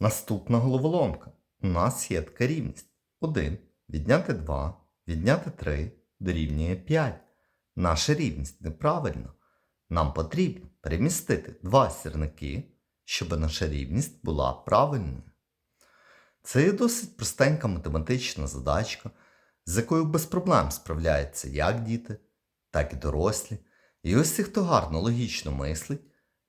Наступна головоломка. У нас є така рівність. 1 відняти 2, відняти 3 дорівнює 5. Наша рівність неправильна. Нам потрібно перемістити два сірники, щоб наша рівність була правильною. Це є досить простенька математична задачка, з якою без проблем справляються як діти, так і дорослі. І ось ті, хто гарно логічно мислить,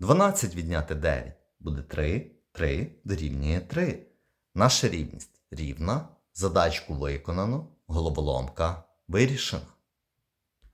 12 відняти 9 буде 3, 3 дорівнює 3. Наша рівність рівна, задачку виконано, головоломка вирішена.